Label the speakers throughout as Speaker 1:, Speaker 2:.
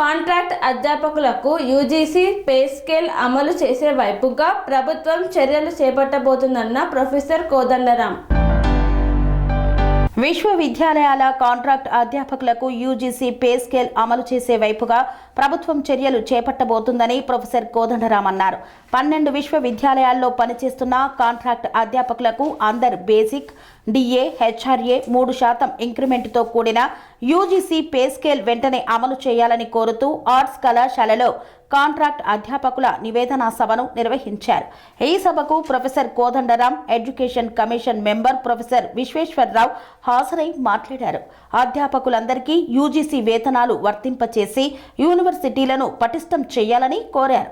Speaker 1: Contract అధ్యాపకులకు UGC pay scale అమలు చేసే వైపుగా ప్రభుత్వం చర్యలు చేపట్టబోతుందన్న ప్రొఫెసర్ కోదండరాం.
Speaker 2: విశ్వవిద్యాలయాల కాంట్రాక్ట్ అధ్యాపకులకు యూజీసీ పే స్కేల్ అమలు చేసే వైపుగా ప్రభుత్వం చర్యలు చేపట్టబోతుందని ప్రొఫెసర్ కోదండరాం అన్నారు. పన్నెండు విశ్వవిద్యాలయాల్లో పనిచేస్తున్న కాంట్రాక్ట్ అధ్యాపకులకు అందర్ బేసిక్ డిఏ హెచ్ఆర్ఏ మూడు శాతం ఇంక్రిమెంట్తో కూడిన యూజీసీ పే స్కేల్ వెంటనే అమలు చేయాలని కోరుతూ ఆర్ట్స్ కళాశాలలో కాంట్రాక్ట్ అధ్యాపకుల నివేదన సభను నిర్వహించారు. ఈ సభకు professor Kodandaram education commission member professor Visweswararao హాజరై మాట్లాడారు. అధ్యాపకులందరికీ యూజీసీ వేతనాలు వర్తింపచేసి యూనివర్సిటీలను పటిష్టం చేయాలని కోరారు.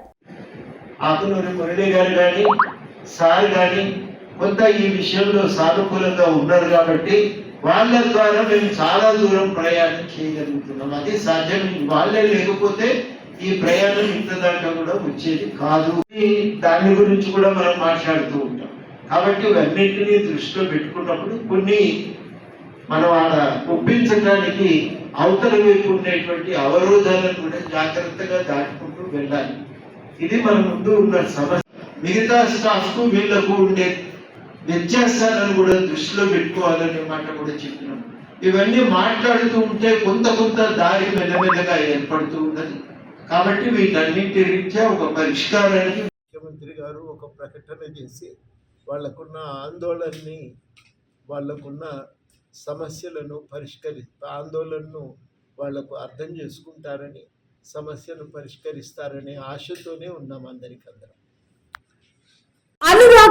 Speaker 3: ఆకునూరి మురళి గారు కానీ సార్ కానీ కొంత ఈ విషయంలో సానుకూలంగా ఉన్నారు కాబట్టి వాళ్ళ ద్వారా మేము చాలా దూరం ప్రయాణం చేయగలుగుతున్నాం. అది సాధ్యం. వాళ్ళే లేకపోతే ఈ ప్రయాణం ఇంత దాకా కూడా వచ్చేది కాదు. దాని గురించి కూడా మనం మాట్లాడుతూ ఉంటాం. కాబట్టి ఇవన్నింటినీ దృష్టిలో పెట్టుకున్నప్పుడు కొన్ని మనం ఆడ ఒప్పించడానికి అవతల వైపు ఉండేటువంటి అవరోధాలను కూడా జాగ్రత్తగా దాటుకుంటూ వెళ్ళాలి. ఇది మన ముందు ఉన్న సమస్య. మిగతా స్టాఫ్కు వీళ్ళకు ఉండే వ్యత్యాసాలను కూడా దృష్టిలో పెట్టుకోవాలనే మాట కూడా చెప్పినాం ఇవన్నీ మాట్లాడుతూ ఉంటే కొంత కొంత దారి మెల్లమెల్లగా ఏర్పడుతూ ఉన్నది కాబట్టి వీటన్నింటి రీత్యా ఒక పరిష్కారానికి
Speaker 4: ముఖ్యమంత్రి గారు ఒక ప్రకటన చేసి వాళ్ళకున్న ఆందోళనని వాళ్ళకున్న సమస్యలను పరిష్కరి ఆందోళనను వాళ్ళకు అర్థం చేసుకుంటారని సమస్యను పరిష్కరిస్తారనే ఆశతోనే ఉన్నాం అందరికందరం.